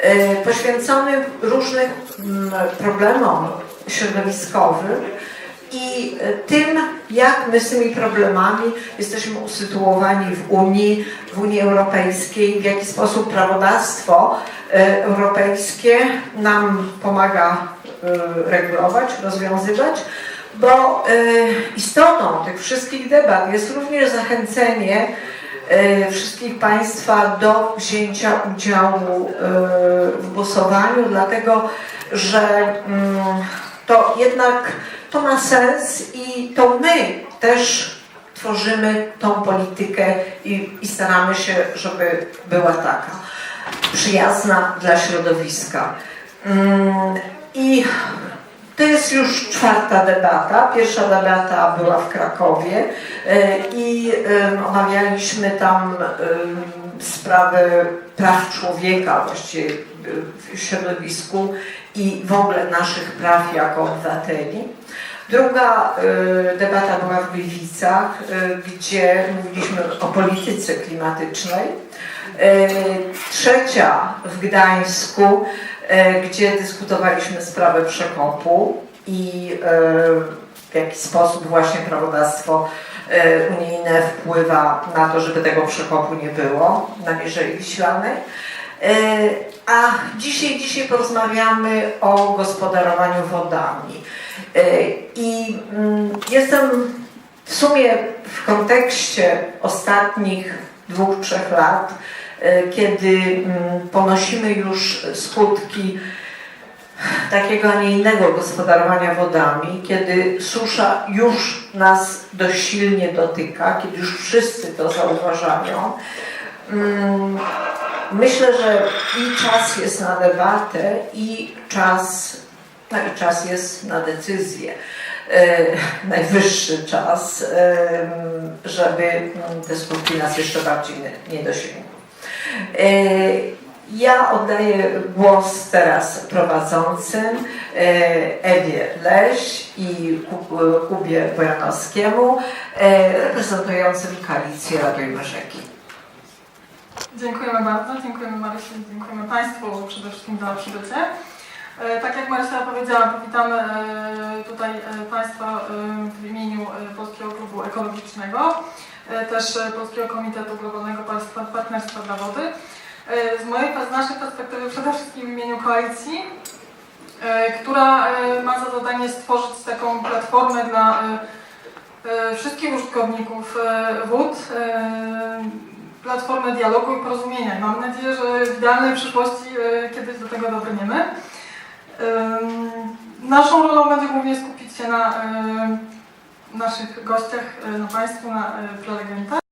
e, poświęcony różnym mm, problemom środowiskowym i e, tym, jak my z tymi problemami jesteśmy usytuowani w Unii, w Unii Europejskiej, w jaki sposób prawodawstwo e, europejskie nam pomaga regulować, rozwiązywać, bo istotą tych wszystkich debat jest również zachęcenie wszystkich Państwa do wzięcia udziału e, w głosowaniu, dlatego że mm, to jednak to ma sens i to my też tworzymy tą politykę i, i staramy się, żeby była taka przyjazna dla środowiska. Mm, I to jest już czwarta debata. Pierwsza debata była w Krakowie e, i omawialiśmy tam sprawę praw człowieka właściwie w środowisku i w ogóle naszych praw jako obywateli. Druga e, debata była w Gliwicach, e, gdzie mówiliśmy o polityce klimatycznej. Trzecia w Gdańsku, gdzie dyskutowaliśmy sprawę przekopu i e, w jaki sposób właśnie prawodawstwo e, unijne wpływa na to, żeby tego przekopu nie było na Mierzei Wiślanej. E, A dzisiaj, dzisiaj porozmawiamy o gospodarowaniu wodami. E, I mm, jestem w sumie w kontekście ostatnich dwóch, trzech lat, e, kiedy mm, ponosimy już skutki takiego, a nie innego gospodarowania wodami, kiedy susza już nas dość silnie dotyka, kiedy już wszyscy to zauważają. Mm, Myślę, że i czas jest na debatę, i czas, no i czas jest na decyzję. E, najwyższy czas, em, żeby mm, te skutki nas jeszcze bardziej nie dosięgły. E, ja oddaję głos teraz prowadzącym e, Ewie Leś i Ku- Kubie Bojanowskiemu, e, reprezentującym koalicję Ratujmy Rzeki. Dziękujemy bardzo, dziękujemy Marysi, dziękujemy Państwu przede wszystkim za przybycie. Tak jak Marysia powiedziała, powitamy tutaj Państwa w imieniu Polskiego Klubu Ekologicznego, też e, Polskiego Komitetu Globalnego Partnerstwa dla Wody. E, Z mojej, z naszej perspektywy przede wszystkim w imieniu koalicji, e, która e, ma za zadanie stworzyć taką platformę dla e, e, wszystkich użytkowników e, wód, e, platformę dialogu i porozumienia. Mam nadzieję, że w idealnej przyszłości e, kiedyś do tego dobrniemy. Naszą rolą będzie głównie skupić się na e, naszych gościach, e, na Państwu, na e, prelegentach.